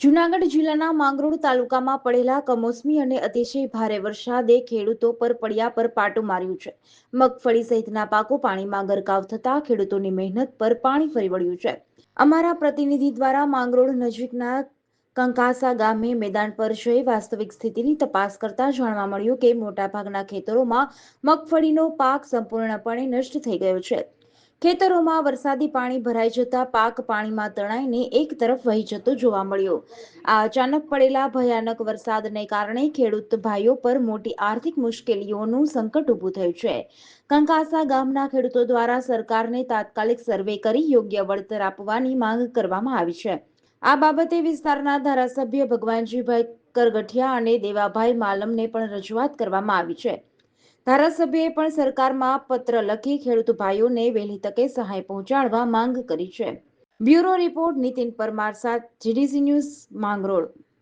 જૂનાગઢ જિલ્લાના માંગરોળ તાલુકામાં પડેલા કમોસમી અને અતિશય ભારે વરસાદે ખેડૂતો પર પડ્યા પર પાટું માર્યું છે. મગફળી સહિતના પાકો પાણીમાં ગરકાવ થતા ખેડૂતોની મહેનત પર પાણી ફરી વળ્યું છે. અમારા પ્રતિનિધિ દ્વારા માંગરોળ નજીકના કંકાસા ગામે મેદાન પર જઈ વાસ્તવિક સ્થિતિની તપાસ કરતા જાણવા મળ્યું કે મોટાભાગના ખેતરોમાં મગફળીનો પાક સંપૂર્ણપણે નષ્ટ થઈ ગયો છે. ખેતરોમાં વરસાદી પાણી ભરાઈ જતા પાક પાણીમાં તણાઈને એક તરફ વહી જતો જોવા મળ્યો. આ અચાનક પડેલા ભયાનક વરસાદને કારણે ખેડૂત ભાઈઓ પર મોટી આર્થિક મુશ્કેલીઓનું સંકટ ઊભું થયું છે. કંકાસા ગામના ખેડૂતો દ્વારા સરકારને તાત્કાલિક સર્વે કરી યોગ્ય વળતર આપવાની માંગ કરવામાં આવી છે. આ બાબતે વિસ્તારના ધારાસભ્ય ભગવાનજીભાઈ કરગઠિયા અને દેવાભાઈ માલમને પણ રજૂઆત કરવામાં આવી છે. ધારાસભ્યએ પણ સરકારમાં પત્ર લખી ખેડૂત ભાઈઓને વહેલી તકે સહાય પહોંચાડવા માંગ કરી છે. બ્યુરો રિપોર્ટ નીતિન પરમાર સાથ જીડીસી ન્યૂઝ માંગરોળ.